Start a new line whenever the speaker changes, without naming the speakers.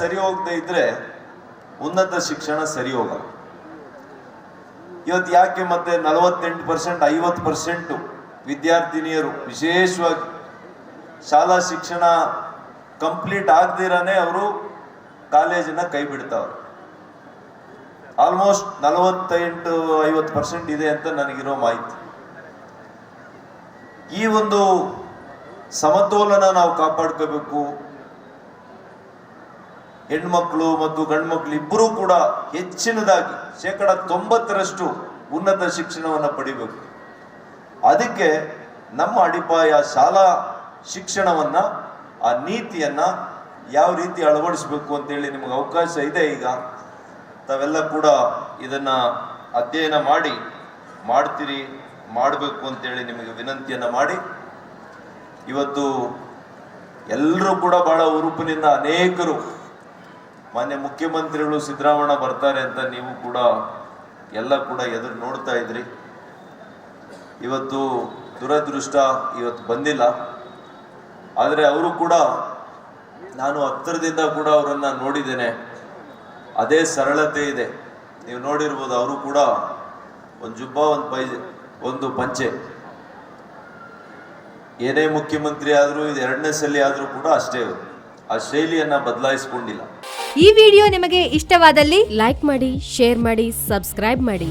ಸರಿ ಹೋಗದೆ ಇದ್ರೆ ಉನ್ನತ ಶಿಕ್ಷಣ ಸರಿ ಹೋಗಲ್ಲ. ಇವತ್ತು ಯಾಕೆ ಮತ್ತೆ ನಲವತ್ತೆಂಟು ಪರ್ಸೆಂಟ್, ಐವತ್ತು ಪರ್ಸೆಂಟು ವಿದ್ಯಾರ್ಥಿನಿಯರು ವಿಶೇಷವಾಗಿ ಶಾಲಾ ಶಿಕ್ಷಣ ಕಂಪ್ಲೀಟ್ ಆಗದಿರಾನೆ ಅವರು ಕಾಲೇಜನ್ನ ಕೈ ಬಿಡ್ತಾವ್ರು. ಆಲ್ಮೋಸ್ಟ್ ನಲವತ್ತೆಂಟು, ಐವತ್ತು ಪರ್ಸೆಂಟ್ ಇದೆ ಅಂತ ನನಗಿರೋ ಮಾಹಿತಿ. ಈ ಒಂದು ಸಮತೋಲನ ನಾವು ಕಾಪಾಡ್ಕೋಬೇಕು. ಹೆಣ್ಮಕ್ಳು ಮತ್ತು ಗಂಡ್ಮಕ್ಳು ಇಬ್ಬರೂ ಕೂಡ ಹೆಚ್ಚಿನದಾಗಿ ಶೇಕಡ ತೊಂಬತ್ತರಷ್ಟು ಉನ್ನತ ಶಿಕ್ಷಣವನ್ನು ಪಡಿಬೇಕು. ಅದಕ್ಕೆ ನಮ್ಮ ಅಡಿಪಾಯ ಶಾಲಾ ಶಿಕ್ಷಣವನ್ನ, ಆ ನೀತಿಯನ್ನ ಯಾವ ರೀತಿ ಅಳವಡಿಸಬೇಕು ಅಂತೇಳಿ ನಿಮಗೆ ಅವಕಾಶ ಇದೆ ಈಗ. ತಾವೆಲ್ಲ ಕೂಡ ಇದನ್ನ ಅಧ್ಯಯನ ಮಾಡಿ, ಮಾಡ್ತೀರಿ, ಮಾಡಬೇಕು ಅಂತೇಳಿ ನಿಮಗೆ ವಿನಂತಿಯನ್ನ ಮಾಡಿ. ಇವತ್ತು ಎಲ್ಲರೂ ಕೂಡ ಬಹಳ ಉರುಪಿನಿಂದ ಅನೇಕರು ಮಾನ್ಯ ಮುಖ್ಯಮಂತ್ರಿಗಳು ಸಿದ್ದರಾಮಣ್ಣ ಬರ್ತಾರೆ ಅಂತ ನೀವು ಕೂಡ ಎಲ್ಲ ಕೂಡ ಎದುರು ನೋಡ್ತಾ ಇದ್ರಿ. ಇವತ್ತು ದುರದೃಷ್ಟ ಇವತ್ತು ಬಂದಿಲ್ಲ. ಆದರೆ ಅವರು ಕೂಡ ನಾನು ಹತ್ತಿರದಿಂದ ಕೂಡ ಅವರನ್ನ ನೋಡಿದ್ದೇನೆ. ಅದೇ ಸರಳತೆ ಇದೆ. ನೀವು ನೋಡಿರ್ಬೋದು ಅವರು ಕೂಡ ಒಂದು ಜುಬ್ಬ, ಒಂದು ಪೈ, ಒಂದು ಪಂಚೆ. ಏನೇ ಮುಖ್ಯಮಂತ್ರಿ ಆದರೂ, ಇದು ಎರಡನೇ ಸಲ ಆದರೂ ಕೂಡ ಅಷ್ಟೇ ಆ ಶೈಲಿಯನ್ನ ಬದಲಾಯಿಸಿಕೊಂಡಿಲ್ಲ.
ಈ ವಿಡಿಯೋ ನಿಮಗೆ ಇಷ್ಟವಾದಲ್ಲಿ
ಲೈಕ್ ಮಾಡಿ ಶೇರ್ ಮಾಡಿ ಸಬ್ಸ್ಕ್ರೈಬ್ ಮಾಡಿ.